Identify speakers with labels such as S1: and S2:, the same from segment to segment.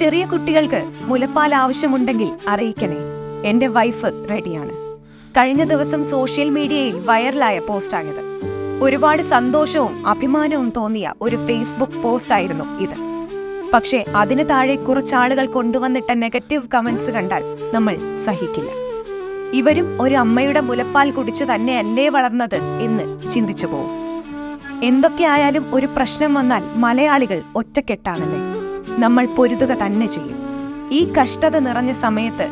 S1: ചെറിയ കുട്ടികൾക്ക് മുലപ്പാൽ ആവശ്യമുണ്ടെങ്കിൽ അറിയിക്കണേ. എന്റെ വൈഫ് റെഡിയാണ്. കഴിഞ്ഞ ദിവസം സോഷ്യൽ മീഡിയയിൽ വൈറലായ പോസ്റ്റാണിത്. ഒരുപാട് സന്തോഷവും അഭിമാനവും തോന്നിയ ഒരു ഫേസ്ബുക്ക് പോസ്റ്റ് ആയിരുന്നു ഇത്. പക്ഷേ അതിന് താഴെ കുറച്ചാളുകൾ കൊണ്ടുവന്നിട്ട നെഗറ്റീവ് കമന്റ്സ് കണ്ടാൽ നമ്മൾ സഹിക്കില്ല. ഇവരും ഒരു അമ്മയുടെ മുലപ്പാൽ കുടിച്ചു തന്നെയല്ലേ വളർന്നത് എന്ന് ചിന്തിച്ചു പോകും എന്തൊക്കെയായാലും ഒരു പ്രശ്നം വന്നാൽ മലയാളികൾ ഒറ്റക്കെട്ടാണല്ലേ? നമ്മൾ പൊരുതുക തന്നെ ചെയ്യും. ഈ കഷ്ടത നിറഞ്ഞ സമയത്ത്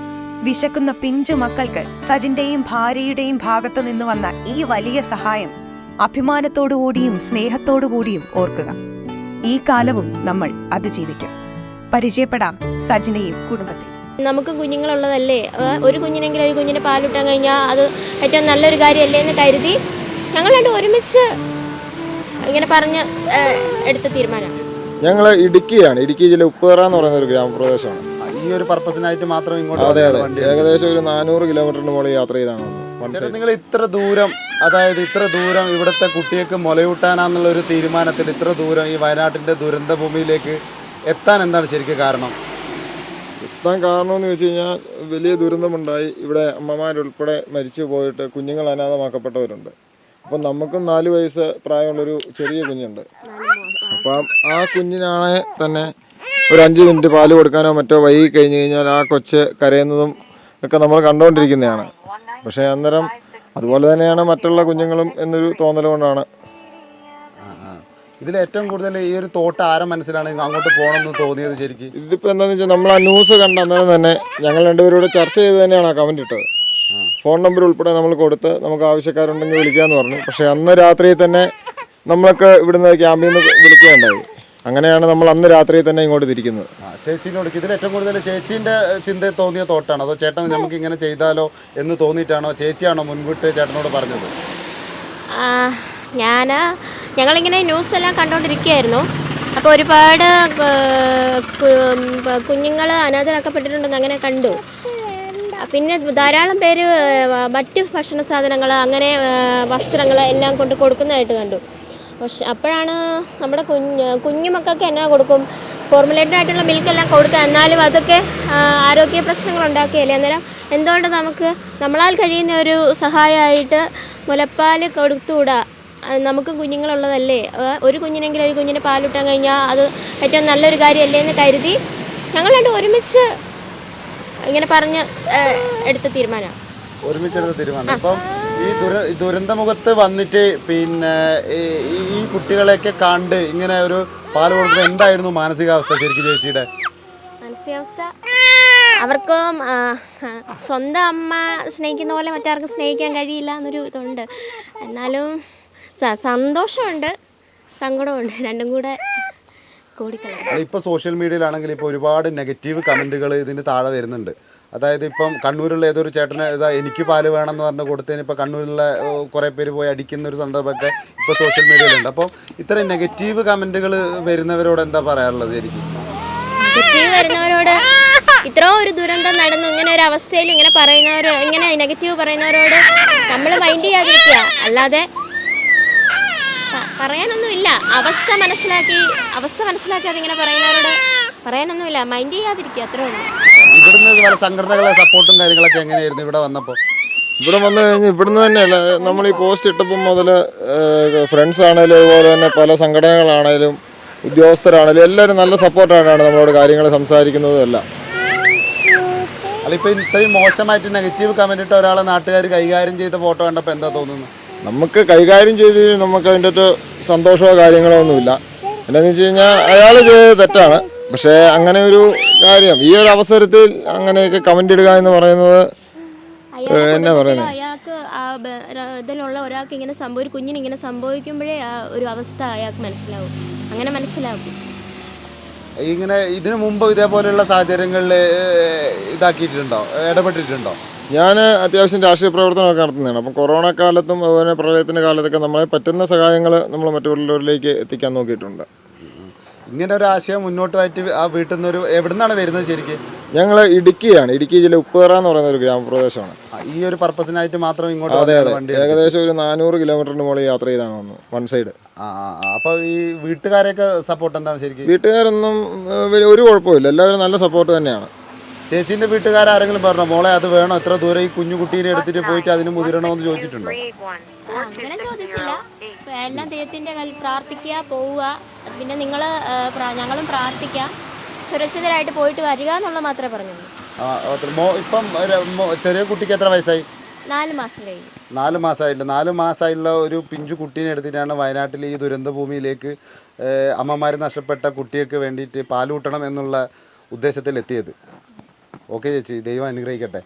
S1: വിശക്കുന്ന പിഞ്ചു മക്കൾക്ക് സജിന്റെയും ഭാര്യയുടെയും ഭാഗത്തു നിന്ന് വന്ന ഈ വലിയ സഹായം അഭിമാനത്തോടുകൂടിയും സ്നേഹത്തോടുകൂടിയും ഓർക്കുക. ഈ കാലവും നമ്മൾ അതിജീവിക്കും പരിചയപ്പെടാം സജിനെയും കുടുംബത്തെ
S2: നമുക്ക് കുഞ്ഞുങ്ങളുള്ളതല്ലേ? ഒരു കുഞ്ഞിനെങ്കിലും ഒരു കുഞ്ഞിനെ പാലിട്ടാൻ കഴിഞ്ഞാൽ അത് ഏറ്റവും നല്ലൊരു കാര്യമല്ലേ എന്ന് കരുതി ഞങ്ങൾ ഒരുമിച്ച് ഇങ്ങനെ പറഞ്ഞ് എടുത്ത തീരുമാനമാണ്.
S3: ഞങ്ങൾ ഇടുക്കിയാണ്. ഇടുക്കി ജില്ല ഉപ്പേറ എന്ന് പറയുന്ന ഒരു ഗ്രാമപ്രദേശമാണ്.
S4: ഈ ഒരു പർപ്പസിനായിട്ട് മാത്രം ഇങ്ങോട്ട്
S3: അതെ അതെ. ഏകദേശം ഒരു നാനൂറ് കിലോമീറ്ററിന് മുകളിൽ യാത്ര ചെയ്താണ്.
S4: നിങ്ങൾ ഇത്ര ദൂരം അതായത് ഇത്ര ദൂരം ഇവിടുത്തെ കുട്ടികൾക്ക് മുലയൂട്ടാനാന്നുള്ള ഒരു തീരുമാനത്തിൽ ഇത്ര ദൂരം ഈ വയനാട്ടിന്റെ ദുരന്ത ഭൂമിയിലേക്ക് എത്താൻ എന്താണ് ശരിക്കും കാരണം?
S3: എത്താൻ കാരണം എന്ന് വെച്ച് കഴിഞ്ഞാൽ വലിയ ദുരന്തമുണ്ടായി. ഇവിടെ അമ്മമാരുൾപ്പെടെ മരിച്ചു പോയിട്ട് കുഞ്ഞുങ്ങൾ അനാഥമാക്കപ്പെട്ടവരുണ്ട്. അപ്പം നമുക്കും നാല് വയസ്സ് പ്രായമുള്ളൊരു ചെറിയ കുഞ്ഞുണ്ട്. അപ്പം ആ കുഞ്ഞിനാണെ തന്നെ ഒരു അഞ്ച് മിനിറ്റ് പാൽ കൊടുക്കാനോ മറ്റോ വൈകി കഴിഞ്ഞ് കഴിഞ്ഞാൽ ആ കൊച്ച് കരയുന്നതും ഒക്കെ നമ്മൾ കണ്ടുകൊണ്ടിരിക്കുന്നതാണ് പക്ഷേ അന്നേരം അതുപോലെ തന്നെയാണ് മറ്റുള്ള കുഞ്ഞുങ്ങളും എന്നൊരു തോന്നൽ കൊണ്ടാണ്.
S4: ഇതിൽ ഏറ്റവും കൂടുതൽ ഈ ഒരു തോട്ട് ആരെ മനസ്സിലാണ് അങ്ങോട്ട് പോകണമെന്ന് തോന്നിയത് ശരിക്കും?
S3: ഇതിപ്പോൾ എന്താണെന്ന് വെച്ചാൽ നമ്മൾ ആ ന്യൂസ് കണ്ട അന്നേരം തന്നെ ഞങ്ങൾ രണ്ടുപേരോട് ചർച്ച ചെയ്ത് തന്നെയാണ് ആ കമന്റ് ഇട്ടത്. ഫോൺ നമ്പർ ഉൾപ്പെടെ നമ്മൾ കൊടുത്ത് നമുക്ക് ആവശ്യക്കാരുണ്ടെങ്കിൽ വിളിക്കാമെന്ന് പറഞ്ഞു. പക്ഷേ അന്ന് രാത്രി തന്നെ നമ്മൾക്ക് ഇവിടുന്ന് ക്യാമ്പിൽ നിന്ന് വിളിക്കുകയുണ്ടായി. അങ്ങനെയാണ് നമ്മൾ അന്ന് രാത്രി തന്നെ ഇങ്ങോട്ട് തിരിക്കുന്നത്.
S4: ചേച്ചിനോട് ഇതിൽ ഏറ്റവും കൂടുതൽ ചേച്ചിന്റെ ചിന്ത തോന്നിയ തോട്ടാണ്. അതോ ചേട്ടൻ നമുക്ക് ഇങ്ങനെ ചെയ്താലോ എന്ന് തോന്നിയിട്ടാണോ ചേച്ചിയാണോ മുൻകൂട്ടി ചേട്ടനോട് പറഞ്ഞത്?
S2: ഞാൻ ഞങ്ങളിങ്ങനെ ന്യൂസ് എല്ലാം കണ്ടുകൊണ്ടിരിക്കുകയായിരുന്നു അപ്പോൾ ഒരുപാട് കുഞ്ഞുങ്ങൾ അനാഥരാക്കപ്പെട്ടിട്ടുണ്ടെന്ന് അങ്ങനെ കണ്ടു. പിന്നെ ധാരാളം പേര് മറ്റ് ഭക്ഷണ സാധനങ്ങൾ അങ്ങനെ വസ്ത്രങ്ങൾ എല്ലാം കൊണ്ട് കൊടുക്കുന്നതായിട്ട് കണ്ടു. പക്ഷെ അപ്പോഴാണ് നമ്മുടെ കുഞ്ഞ് കുഞ്ഞു മക്കൾക്ക് എന്നാ കൊടുക്കും? ഫോർമുലേറ്റഡ് ആയിട്ടുള്ള മിൽക്കെല്ലാം കൊടുക്കുക. എന്നാലും അതൊക്കെ ആരോഗ്യ പ്രശ്നങ്ങൾ ഉണ്ടാക്കുകയല്ലേ? അന്നേരം എന്തുകൊണ്ട് നമുക്ക് നമ്മളാൽ കഴിയുന്ന ഒരു സഹായമായിട്ട് മുലപ്പാൽ കൊടുത്തുകൂടാ? നമുക്ക് കുഞ്ഞുങ്ങളുള്ളതല്ലേ? ഒരു കുഞ്ഞിനെങ്കിലും ഒരു കുഞ്ഞിന് പാലിട്ടാൻ കഴിഞ്ഞാൽ അത് ഏറ്റവും നല്ലൊരു കാര്യമല്ലേ എന്ന് കരുതി ഞങ്ങൾ രണ്ടും ഒരുമിച്ച് ഇങ്ങനെ പറഞ്ഞ് എടുത്ത തീരുമാനമാണ്.
S4: ഒരുമിച്ചെടുത്ത തീരുമാനം. അപ്പം ഈ ദുര ദുരന്തമുഖത്ത് വന്നിട്ട് പിന്നെ ഈ- കുട്ടികളെയൊക്കെ കണ്ട് ഇങ്ങനെ ഒരു പാൽ കൊടുക്കുന്നത് എന്തായിരുന്നു മാനസികാവസ്ഥ ശരിക്കും ചേച്ചിയുടെ?
S2: മാനസികാവസ്ഥ? അവർക്കും സ്വന്തം അമ്മ സ്നേഹിക്കുന്ന പോലെ മറ്റാർക്കും സ്നേഹിക്കാൻ കഴിയില്ല എന്നൊരു ഇതുണ്ട്. എന്നാലും സന്തോഷമുണ്ട് സങ്കടമുണ്ട്. രണ്ടും കൂടെ
S4: അല്ല, ഇപ്പൊ സോഷ്യൽ മീഡിയയിലാണെങ്കിൽ ഇപ്പൊ ഒരുപാട് നെഗറ്റീവ് കമന്റുകൾ ഇതിന് താഴെ വരുന്നുണ്ട്. അതായത് ഇപ്പം കണ്ണൂരുള്ള ഏതൊരു ചേട്ടന് ഇതാ എനിക്ക് പാൽ വേണമെന്ന് പറഞ്ഞ് കൊടുത്തതിന് ഇപ്പം കണ്ണൂരിലുള്ള കുറേ പേര് പോയി അടിക്കുന്ന ഒരു സന്ദർഭമൊക്കെ ഇപ്പോൾ സോഷ്യൽ മീഡിയയിലുണ്ട് അപ്പോൾ ഇത്തരം നെഗറ്റീവ് കമന്റുകൾ വരുന്നവരോട് എന്താ പറയാറുള്ളത് എനിക്ക്
S2: നെഗറ്റീവ് വരുന്നവരോട് ഇത്ര ഒരു ദുരന്തം നടന്നു ഇങ്ങനെ ഒരു അവസ്ഥയിൽ ഇങ്ങനെ പറയുന്നവർ ഇങ്ങനെ നെഗറ്റീവ് പറയുന്നവരോട് നമ്മൾ മൈൻഡ് ചെയ്യാതിരിക്കുക. അല്ലാതെ പറയാനൊന്നുമില്ല. അവസ്ഥ മനസ്സിലാക്കി അവസ്ഥ മനസ്സിലാക്കി അതിങ്ങനെ പറയുന്നവരോട് പറയാനൊന്നുമില്ല. മൈൻഡ് ചെയ്യാതിരിക്കുക അത്രേ ഉള്ളൂ.
S4: ഇവിടുന്ന് ഇതുപോലെ സംഘടനകളെ സപ്പോർട്ടും കാര്യങ്ങളൊക്കെ എങ്ങനെയായിരുന്നു ഇവിടെ വന്നപ്പോൾ
S3: ഇവിടെ വന്നു കഴിഞ്ഞാൽ ഇവിടുന്ന് തന്നെയല്ല നമ്മൾ ഈ പോസ്റ്റ് ഇട്ടപ്പം മുതൽ ഫ്രണ്ട്സ് ആണെങ്കിലും അതുപോലെ തന്നെ പല സംഘടനകളാണേലും ഉദ്യോഗസ്ഥരാണെങ്കിലും എല്ലാവരും നല്ല സപ്പോർട്ടാണ് നമ്മളോട് കാര്യങ്ങൾ സംസാരിക്കുന്നതും എല്ലാം.
S4: അല്ല ഇപ്പം ഇത്രയും മോശമായിട്ട് നെഗറ്റീവ് കമന്റ് ഇട്ട ഒരാളെ നാട്ടുകാർ കൈകാര്യം ചെയ്ത ഫോട്ടോ കണ്ടപ്പോൾ എന്താ തോന്നുന്നത്
S3: നമുക്ക് കൈകാര്യം ചെയ്ത് നമുക്ക് അതിന്റെ ഒരു സന്തോഷമോ കാര്യങ്ങളോ ഒന്നുമില്ല. എന്താണെന്ന് വെച്ച് കഴിഞ്ഞാൽ അയാൾ ചെയ്തത് തെറ്റാണ്. പക്ഷേ അങ്ങനെ ഒരു കാര്യം ഈ ഒരു അവസരത്തിൽ അങ്ങനെയൊക്കെ കമന്റ് ഇടുക എന്ന് പറയുന്നത് എന്നാ പറയുന്നത്?
S2: അയാൾക്ക് ഇതിലുള്ള ഒരാൾക്ക് ഇങ്ങനെ സംഭവം ഒരു കുഞ്ഞിന് ഇങ്ങനെ സംഭവിക്കുമ്പോഴേ ആ ഒരു അവസ്ഥ അയാൾക്ക് മനസ്സിലാവും. അങ്ങനെ മനസ്സിലാക്കും
S4: ഇങ്ങനെ ഇതിനു മുമ്പ് ഇതേപോലെയുള്ള സാഹചര്യങ്ങളിൽ ഇതാക്കിയിട്ടുണ്ടോ? ഇടപെട്ടിട്ടുണ്ടോ?
S3: ഞാൻ അത്യാവശ്യം രാഷ്ട്രീയ പ്രവർത്തനമൊക്കെ നടത്തുന്നതാണ്. അപ്പം കൊറോണ കാലത്തും അതുപോലെ പ്രളയത്തിന്റെ കാലത്തൊക്കെ നമ്മളെ പറ്റുന്ന സഹായങ്ങൾ നമ്മൾ മറ്റുള്ളവരിലേക്ക് എത്തിക്കാൻ നോക്കിയിട്ടുണ്ട്.
S4: ഇങ്ങനെ ഒരു ആശയം മുന്നോട്ട് മാറ്റി ആ വീട്ടിൽ നിന്ന് ഒരു എവിടെ നിന്നാണ് വരുന്നത് ശരിക്കും?
S3: ഞങ്ങൾ ഇടുക്കിയാണ്. ഇടുക്കി ജില്ല ഉപ്പേറ എന്ന് പറയുന്ന ഒരു ഗ്രാമപ്രദേശമാണ്.
S4: ഈ ഒരു പർപ്പസിനായിട്ട് മാത്രം ഇങ്ങോട്ട്
S3: അതെ അതെ. ഏകദേശം ഒരു നാനൂറ് കിലോമീറ്ററിന് മുകളിൽ യാത്ര ചെയ്താണ് വന്നു വൺ സൈഡ്.
S4: ആ ആ ആ. അപ്പൊ ഈ വീട്ടുകാരെയൊക്കെ സപ്പോർട്ട് എന്താണ് ശരിക്കും?
S3: വീട്ടുകാരൊന്നും ഒരു കുഴപ്പമില്ല എല്ലാവരും നല്ല സപ്പോർട്ട് തന്നെയാണ്.
S4: ചേച്ചീന്റെ വീട്ടുകാരെങ്കിലും പറഞ്ഞോ? മോളെ അത് വേണോ? എത്ര ദൂരം ഈ കുഞ്ഞു കുട്ടീനെ എടുത്തിട്ട് പോയിട്ട് അതിന് മുതിരണോന്ന് ചോദിച്ചിട്ടുണ്ടോ?
S2: അങ്ങനെ ചോദിച്ചില്ല. എല്ലാം ദൈവത്തിന്റെ കയ്യിൽ പ്രാർത്ഥിക്കുക പോവുക. പിന്നെ നിങ്ങൾ ഞങ്ങളും പ്രാർത്ഥിക്കാം സുരക്ഷിതരായിട്ട് പോയിട്ട് വരിക എന്നുള്ള മാത്രമേ പറഞ്ഞു
S4: ആ അത്ര- ഇപ്പം ചെറിയ കുട്ടിക്ക് എത്ര വയസ്സായി?
S2: നാല് മാസമായി
S4: നാല് മാസമായില്ല. നാല് മാസമായിട്ടുള്ള ഒരു പിഞ്ചു കുട്ടീനെ എടുത്തിട്ടാണ് വയനാട്ടിൽ ഈ ദുരന്ത ഭൂമിയിലേക്ക് അമ്മമാർ നഷ്ടപ്പെട്ട കുട്ടികൾക്ക് വേണ്ടിയിട്ട് പാലൂട്ടണം എന്നുള്ള ഉദ്ദേശത്തിൽ എത്തിയത് ഓക്കെ ചേച്ചി. ദൈവം അനുഗ്രഹിക്കട്ടെ.